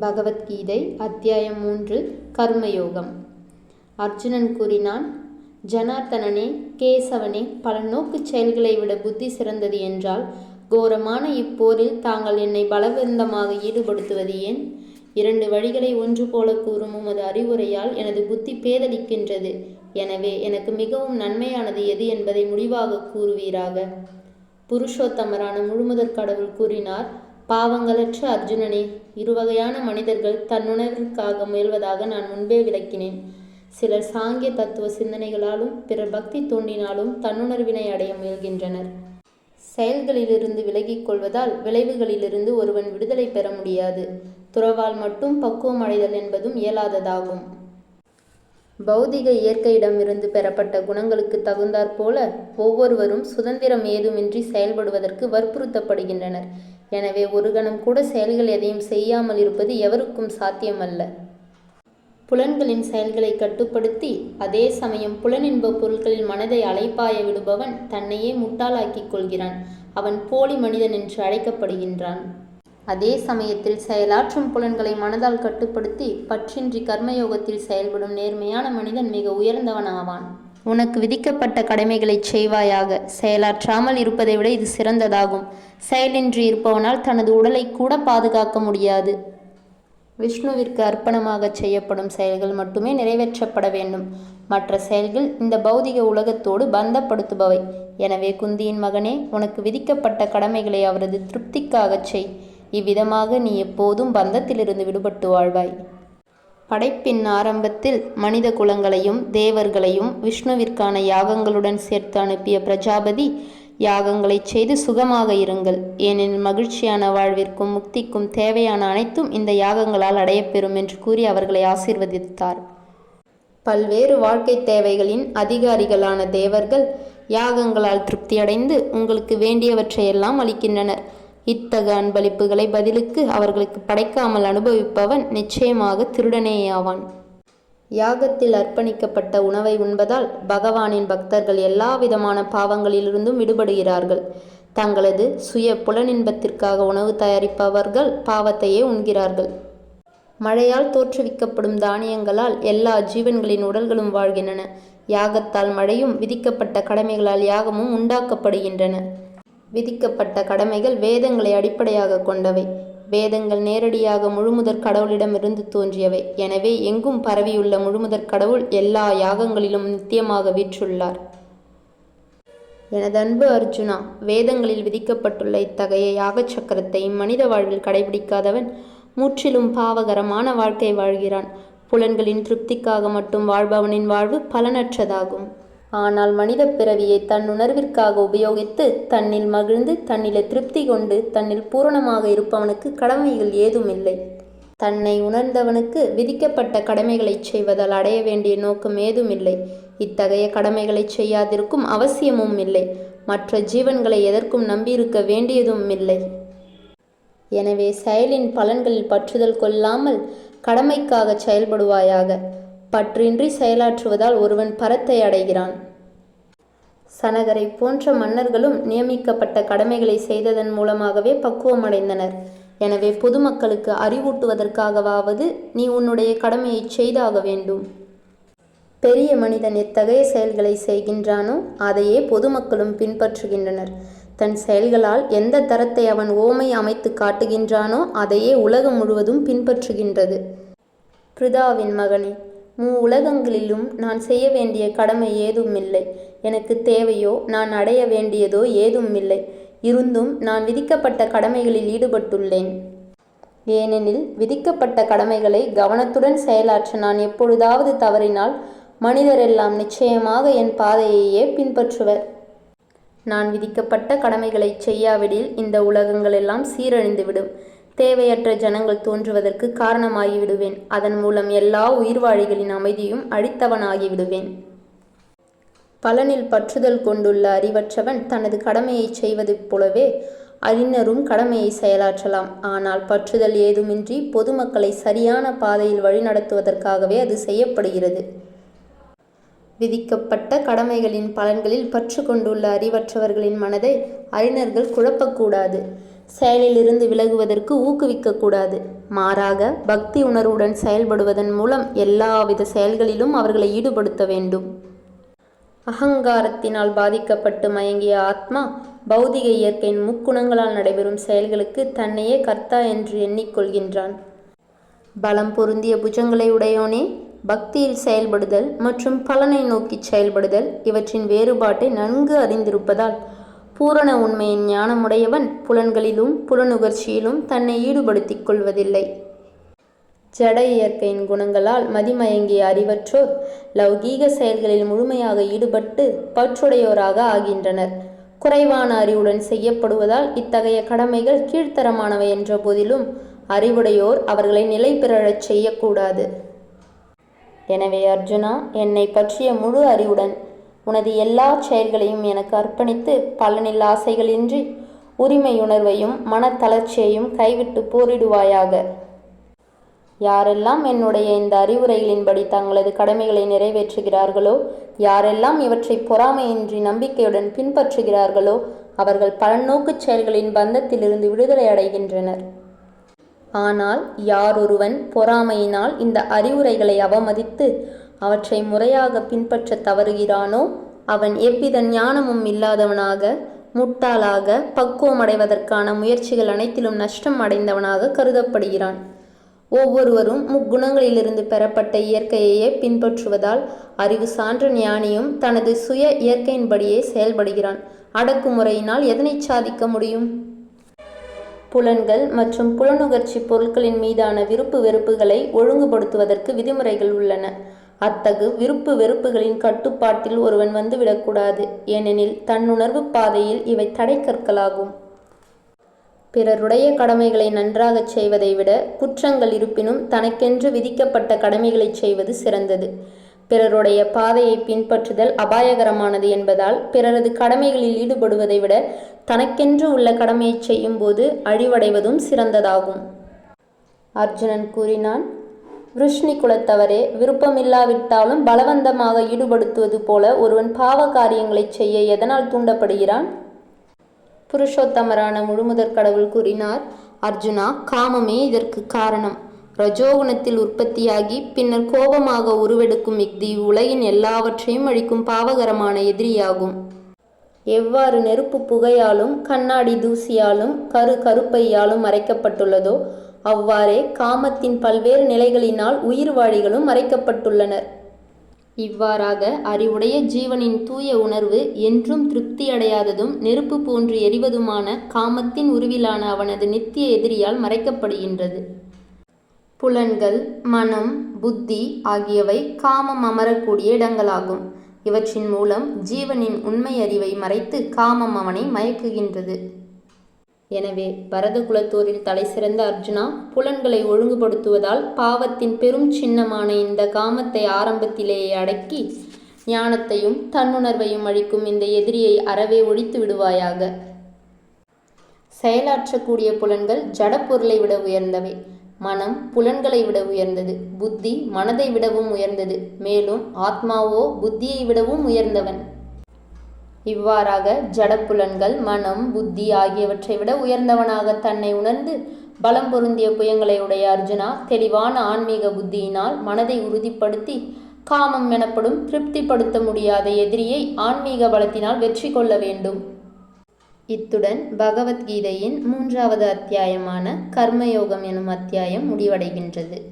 பகவத்கீதை அத்தியாயம் மூன்று கர்மயோகம். அர்ஜுனன் கூறினான் ஜனார்த்தனனே கேசவனே பல நோக்குச் செயல்களை விட புத்தி சிறந்தது என்றால் கோரமான இப்போரில் தாங்கள் என்னை பலவந்தமாக ஈடுபடுத்துவது ஏன்? இரண்டு வழிகளை ஒன்று போல கூறும் உமது அறிவுரையால் எனது புத்தி பேதலிக்கின்றது எனவே எனக்கு மிகவும் நன்மையானது எது என்பதை முடிவாக கூறுவீராக. புருஷோத்தமரான முழுமுதற் கடவுள் கூறினார் பாவங்களற்ற அர்ஜுனனே இருவகையான மனிதர்கள் தன்னுணர்விற்காக முயல்வதாக நான் முன்பே விளக்கினேன். சிலர் சாங்கிய தத்துவ சிந்தனைகளாலும் பிறர் பக்தி தூண்டினாலும் தன்னுணர்வினை அடைய முயல்கின்றனர். செயல்களிலிருந்து விலகிக் கொள்வதால் விளைவுகளிலிருந்து ஒருவன் விடுதலை பெற முடியாது. துறவால் மட்டும் பக்குவம் அடைதல் என்பதும் இயலாததாகும். பௌதிக இயற்கையிடமிருந்து பெறப்பட்ட குணங்களுக்கு தகுந்தாற்போல ஒவ்வொருவரும் சுதந்திரம் ஏதுமின்றி செயல்படுவதற்கு வற்புறுத்தப்படுகின்றனர். எனவே ஒரு கணம் கூட செயல்கள் எதையும் செய்யாமல் இருப்பது எவருக்கும் சாத்தியமல்ல. புலன்களின் செயல்களை கட்டுப்படுத்தி அதே சமயம் புலனின்ப பொருட்களில் மனதை அலைப்பாய விடுபவன் தன்னையே முட்டாளாக்கிக் கொள்கிறான். அவன் போலி மனிதன் என்று அழைக்கப்படுகின்றான். அதே சமயத்தில் செயலாற்றும் புலன்களை மனதால் கட்டுப்படுத்தி பற்றின்றி கர்மயோகத்தில் செயல்படும் நேர்மையான மனிதன் மிக உயர்ந்தவன் ஆவான் உனக்கு விதிக்கப்பட்ட கடமைகளை செய்வாயாக. செயலாற்றாமல் இருப்பதை விட இது சிறந்ததாகும். செயலின்றி இருப்பவனால் தனது உடலை கூட பாதுகாக்க முடியாது. விஷ்ணுவிற்கு அர்ப்பணமாக செய்யப்படும் செயல்கள் மட்டுமே நிறைவேற்றப்பட வேண்டும். மற்ற செயல்கள் இந்த பௌதிக உலகத்தோடு பந்தப்படுத்துபவை. எனவே குந்தியின் மகனே உனக்கு விதிக்கப்பட்ட கடமைகளை அவரது திருப்திக்காகச் செய். இவ்விதமாக நீ எப்போதும் பந்தத்திலிருந்து விடுபட்டு வாழ்வாய். படைப்பின் ஆரம்பத்தில் மனித குலங்களையும் தேவர்களையும் விஷ்ணுவிற்கான யாகங்களுடன் சேர்த்து அனுப்பிய பிரஜாபதி யாகங்களை செய்து சுகமாக இருங்கள். ஏனெனில் மகிழ்ச்சியான வாழ்விற்கும் முக்திக்கும் தேவையான அனைத்தும் இந்த யாகங்களால் அடையப்பெறும் என்று கூறி அவர்களை ஆசீர்வதித்தார். பல்வேறு வாழ்க்கை தேவைகளின் அதிகாரிகளான தேவர்கள் யாகங்களால் திருப்தியடைந்து உங்களுக்கு வேண்டியவற்றையெல்லாம் அளிக்கின்றனர். இத்தகு அன்பளிப்புகளை பதிலுக்கு அவர்களுக்கு படைக்காமல் அனுபவிப்பவன் நிச்சயமாக திருடனேயாவான். யாகத்தில் அர்ப்பணிக்கப்பட்ட உணவை உண்பதால் பகவானின் பக்தர்கள் எல்லா விதமான பாவங்களிலிருந்தும் விடுபடுகிறார்கள். தங்களது சுய புலனின்பத்திற்காக உணவு தயாரிப்பவர்கள் பாவத்தையே உண்கிறார்கள். மழையால் தோற்றுவிக்கப்படும் தானியங்களால் எல்லா ஜீவன்களின் உடல்களும் வாழ்கின்றன. யாகத்தால் மழையும் விதிக்கப்பட்ட கடமைகளால் யாகமும் உண்டாக்கப்படுகின்றன. விதிக்கப்பட்ட கடமைகள் வேதங்களை அடிப்படையாக கொண்டவை. வேதங்கள் நேரடியாக முழுமுதற் கடவுளிடமிருந்து தோன்றியவை. எனவே எங்கும் பரவியுள்ள முழுமுதற் கடவுள் எல்லா யாகங்களிலும் நித்தியமாக வீற்றுள்ளார். எனது அன்பு அர்ஜுனா வேதங்களில் விதிக்கப்பட்டுள்ள இத்தகைய யாகச் சக்கரத்தை மனித வாழ்வில் கடைபிடிக்காதவன் முற்றிலும் பாவகரமான வாழ்க்கை வாழ்கிறான். புலன்களின் திருப்திக்காக மட்டும் வாழ்பவனின் வாழ்வு பலனற்றதாகும். ஆனால் மனித பிறவியை தன் உணர்விற்காக உபயோகித்து தன்னில் மகிழ்ந்து தன்னிலே திருப்தி கொண்டு தன்னில் பூரணமாக இருப்பவனுக்கு கடமைகள் ஏதும் இல்லை தன்னை உணர்ந்தவனுக்கு விதிக்கப்பட்ட கடமைகளை செய்வதால் அடைய வேண்டிய நோக்கம் ஏதும் இல்லை இத்தகைய கடமைகளை செய்யாதிருக்கும் அவசியமும் இல்லை. மற்ற ஜீவன்களை எதற்கும் நம்பியிருக்க வேண்டியதும் இல்லை. எனவே செயலின் பலன்களில் பற்றுதல் கொள்ளாமல் கடமைக்காக செயல்படுவாயாக. பற்றின்றி செயலாற்றுவதால் ஒருவன் பரத்தை அடைகிறான். சனகரை போன்ற மன்னர்களும் நியமிக்கப்பட்ட கடமைகளை செய்ததன் மூலமாகவே பக்குவமடைந்தனர். எனவே பொதுமக்களுக்கு அறிவூட்டுவதற்காகவாவது நீ உன்னுடைய கடமையை செய்தாக வேண்டும். பெரிய மனிதன் எத்தகைய செயல்களை செய்கின்றானோ அதையே பொதுமக்களும் பின்பற்றுகின்றனர். தன் செயல்களால் எந்த தரத்தை அவன் ஓமை அமைத்து காட்டுகின்றானோ அதையே உலகம் முழுவதும் பின்பற்றுகின்றது. பிருதாவின் மகனே மூ உலகங்களிலும் நான் செய்ய வேண்டிய கடமை ஏதும் இல்லை எனக்கு தேவையோ நான் அடைய வேண்டியதோ ஏதும் இல்லை இருந்தும் நான் விதிக்கப்பட்ட கடமைகளில் ஈடுபட்டுள்ளேன். ஏனெனில் விதிக்கப்பட்ட கடமைகளை கவனத்துடன் செயலாற்ற நான் எப்பொழுதாவது தவறினால் மனிதரெல்லாம் நிச்சயமாக என் பாதையையே பின்பற்றுவர். நான் விதிக்கப்பட்ட கடமைகளை செய்யாவிடில் இந்த உலகங்களெல்லாம் சீரழிந்துவிடும். தேவையற்ற ஜனங்கள் தோன்றுவதற்கு காரணமாகிவிடுவேன். அதன் மூலம் எல்லா உயிர்வாழிகளின் அமைதியும் அழித்தவனாகிவிடுவேன் பலனில் பற்றுதல் கொண்டுள்ள அறிவற்றவன் தனது கடமையை செய்வது போலவே அறிஞரும் கடமையை செயலாற்றலாம். ஆனால் பற்றுதல் ஏதுமின்றி பொதுமக்களை சரியான பாதையில் வழிநடத்துவதற்காகவே அது செய்யப்படுகிறது. விதிக்கப்பட்ட கடமைகளின் பலன்களில் பற்று கொண்டுள்ள அறிவற்றவர்களின் மனதை அறிஞர்கள் குழப்பக்கூடாது. செயலிலிருந்து விலகுவதற்கு ஊக்குவிக்கக்கூடாது. மாறாக பக்தி உணர்வுடன் செயல்படுவதன் மூலம் எல்லாவித செயல்களிலும் அவர்களை ஈடுபடுத்த வேண்டும். அகங்காரத்தினால் பாதிக்கப்பட்டு மயங்கிய ஆத்மா பௌதிக இயற்கையின் முக்குணங்களால் நடைபெறும் செயல்களுக்கு தன்னையே கர்த்தா என்று எண்ணிக்கொள்கின்றான். பலம் பொருந்திய புஜங்களை உடையோனே பக்தியில் செயல்படுதல் மற்றும் பலனை நோக்கி செயல்படுதல் இவற்றின் வேறுபாட்டை நன்கு அறிந்திருப்பதால் பூரண உண்மையின் ஞானமுடையவன் புலன்களிலும் புலனுகர்ச்சியிலும் தன்னை ஈடுபடுத்திக் கொள்வதில்லை. ஜட இயற்கையின் குணங்களால் மதிமயங்கிய அறிவற்றோர் லௌகீக செயல்களில் முழுமையாக ஈடுபட்டு பற்றுடையோராக ஆகின்றனர். குறைவான அறிவுடன் செய்யப்படுவதால் இத்தகைய கடமைகள் கீழ்த்தரமானவை என்ற போதிலும் அறிவுடையோர் அவர்களை நிலை பெறச் செய்யக்கூடாது. எனவே அர்ஜுனா என்னை பற்றிய முழு அறிவுடன் உனது எல்லா செயல்களையும் எனக்கு அர்ப்பணித்து பலனில் ஆசைகளின்றி உரிமையுணர்வையும் மனத்தளர்ச்சியையும் கைவிட்டு போரிடுவாயாக. யாரெல்லாம் என்னுடைய இந்த அறிவுரைகளின்படி தங்களது கடமைகளை நிறைவேற்றுகிறார்களோ யாரெல்லாம் இவற்றை பொறாமையின்றி நம்பிக்கையுடன் பின்பற்றுகிறார்களோ அவர்கள் பலநோக்குச் செயல்களின் பந்தத்திலிருந்து விடுதலை அடைகின்றனர். ஆனால் யாரொருவன் பொறாமையினால் இந்த அறிவுரைகளை அவமதித்து அவற்றை முறையாக பின்பற்ற தவறுகிறானோ அவன் எவ்வித ஞானமும் இல்லாதவனாக முட்டாளாக பக்குவமடைவதற்கான முயற்சிகள் அனைத்திலும் நஷ்டம் அடைந்தவனாக கருதப்படுகிறான். ஒவ்வொருவரும் முக்குணங்களிலிருந்து பெறப்பட்ட இயற்கையையே பின்பற்றுவதால் அறிவு சான்ற ஞானியும் தனது சுய இயற்கையின்படியே செயல்படுகிறான். அடக்குமுறையினால் எதனை சாதிக்க முடியும்? புலன்கள் மற்றும் புலனுகர்ச்சி பொருட்களின் மீதான விருப்பு வெறுப்புகளை ஒழுங்குபடுத்துவதற்கு விதிமுறைகள் உள்ளன. அத்தகு விருப்பு வெறுப்புகளின் கட்டுப்பாட்டில் ஒருவன் வந்துவிடக்கூடாது ஏனெனில் தன்னுணர்வு பாதையில் இவை தடைக்கற்களாகும். பிறருடைய கடமைகளை நன்றாகச் செய்வதை விட குற்றங்கள் இருப்பினும் தனக்கென்று விதிக்கப்பட்ட கடமைகளை செய்வது சிறந்தது. பிறருடைய பாதையை பின்பற்றுதல் அபாயகரமானது என்பதால் பிறரது கடமைகளில் ஈடுபடுவதை விட தனக்கென்று உள்ள கடமையை செய்யும்போது அழிவடைவதும் சிறந்ததாகும். அர்ஜுனன் கூறினான் விருஷ்ணி குலத்தவரே விருப்பமில்லாவிட்டாலும் பலவந்தமாக ஈடுபடுத்துவது போல ஒருவன் பாவ காரியங்களை செய்ய எதனால் தூண்டப்படுகிறான்? புருஷோத்தமரான முழுமுதற் கடவுள் கூறினார் அர்ஜுனா காமமே இதற்கு காரணம். ரஜோகுணத்தில் உற்பத்தியாகி பின்னர் கோபமாக உருவெடுக்கும் இஃதி உலகின் எல்லாவற்றையும் அழிக்கும் பாவகரமான எதிரியாகும். எவ்வாறு நெருப்பு புகையாலும் கண்ணாடி தூசியாலும் கரு கருப்பையாலும் மறைக்கப்பட்டுள்ளதோ அவ்வாறே காமத்தின் பல்வேறு நிலைகளினால் உயிர் வாழிகளும் மறைக்கப்பட்டுள்ளனர். இவ்வாறாக அறிவுடைய ஜீவனின் தூய உணர்வு என்றும் திருப்தியடையாததும் நெருப்பு போன்று எரிவதுமான காமத்தின் உருவிலான அவனது நித்திய எதிரியால் மறைக்கப்படுகின்றது. புலன்கள் மனம் புத்தி ஆகியவை காமம் அமரக்கூடிய இடங்களாகும். இவற்றின் மூலம் ஜீவனின் உண்மை அறிவை மறைத்து காமம் அவனை மயக்குகின்றது. எனவே பரத குலத்தோரில் தலை சிறந்த அர்ஜுனா புலன்களை ஒழுங்குபடுத்துவதால் பாவத்தின் பெரும் சின்னமான இந்த காமத்தை ஆரம்பத்திலேயே அடக்கி ஞானத்தையும் தன்னுணர்வையும் அழிக்கும் இந்த எதிரியை அறவே ஒழித்து விடுவாயாக. செயலாற்றக்கூடிய புலன்கள் ஜடப்பொருளை விட உயர்ந்தவை. மனம் புலன்களை விட உயர்ந்தது. புத்தி மனதை விடவும் உயர்ந்தது. மேலும் ஆத்மாவோ புத்தியை விடவும் உயர்ந்தவன். இவ்வாறாக ஜடப்புலன்கள் மனம் புத்தி ஆகியவற்றை விட உயர்ந்தவனாக தன்னை உணர்ந்து பலம் பொருந்திய புயங்களை உடைய அர்ஜுனா தெளிவான ஆன்மீக புத்தியினால் மனதை உறுதிப்படுத்தி காமம் எனப்படும் திருப்திப்படுத்த முடியாத எதிரியை ஆன்மீக பலத்தினால் வெற்றி கொள்ள வேண்டும். இத்துடன் பகவத்கீதையின் மூன்றாவது அத்தியாயமான கர்மயோகம் எனும் அத்தியாயம் முடிவடைகின்றது.